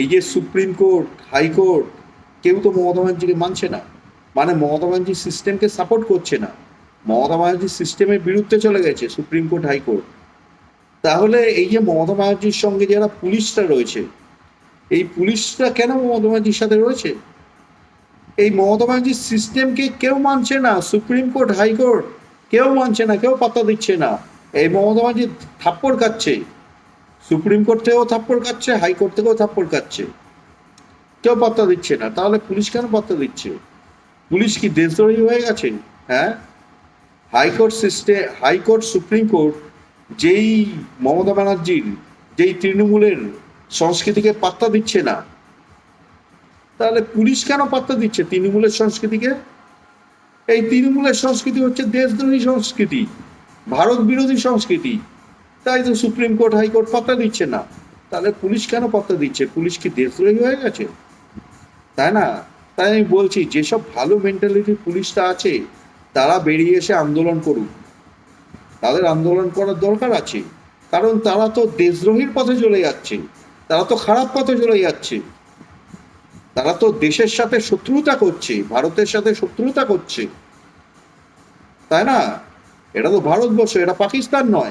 এই যে supreme court high court কেউ তো মমতা ব্যানার্জিকে মানছে না। মানে মমতা ব্যানার্জি সিস্টেমকে সাপোর্ট করছে না। মমতা ব্যানার্জি সিস্টেমের বিরুদ্ধে চলে গেছে সুপ্রিম কোর্ট হাইকোর্ট তাহলে এই যে মমতা ব্যানার্জির সঙ্গে যারা পুলিশরা রয়েছে, এই পুলিশরা কেন মমতা ব্যানার্জির সাথে রয়েছে? এই মমতা ব্যানার্জির সিস্টেমকে কেউ মানছে না, সুপ্রিম কোর্ট হাইকোর্ট কেউ মানছে না, কেউ পাত্তা দিচ্ছে না। এই মমতা ব্যানার্জি থাপ্পড় খাচ্ছে। সুপ্রিম কোর্ট থেকেও থাপ্পড় খাচ্ছে হাইকোর্ট থেকেও থাপ্পড় খাচ্ছে। কেউ পাত্তা দিচ্ছে না। তাহলে পুলিশ কেন পাত্তা দিচ্ছে? পুলিশ কি দেশদ্রোহী হয়ে গেছে? হ্যাঁ? High court system high court supreme court যেই মমতা ব্যানার্জির, যেই তৃণমূলের সংস্কৃতিকে পাত্তা দিচ্ছে না, তাহলে পুলিশ কেন পাত্তা দিচ্ছে তৃণমূলের সংস্কৃতিকে? এই তৃণমূলের সংস্কৃতি হচ্ছে দেশদ্রোহী সংস্কৃতি, ভারত বিরোধী সংস্কৃতি। তাই তো সুপ্রিম কোর্ট হাইকোর্ট পাত্তা দিচ্ছে না। তাহলে পুলিশ কেন পাত্তা দিচ্ছে? পুলিশ কি দেশদ্রোহী হয়ে গেছে? তাই না? তাই আমি বলছি, যেসব ভালো মেন্টালিটির পুলিশটা আছে, তারা বেরিয়ে এসে আন্দোলন করুক। তাদের আন্দোলন করার দরকার আছে। কারণ তারা তো দেশদ্রোহীর পথে চলে যাচ্ছে। তারা তো খারাপ পথে চলে যাচ্ছে। তারা তো দেশের সাথে শত্রুতা করছে, ভারতের সাথে শত্রুতা করছে। তাই না? এটা তো ভারতবর্ষ, এটা পাকিস্তান নয়।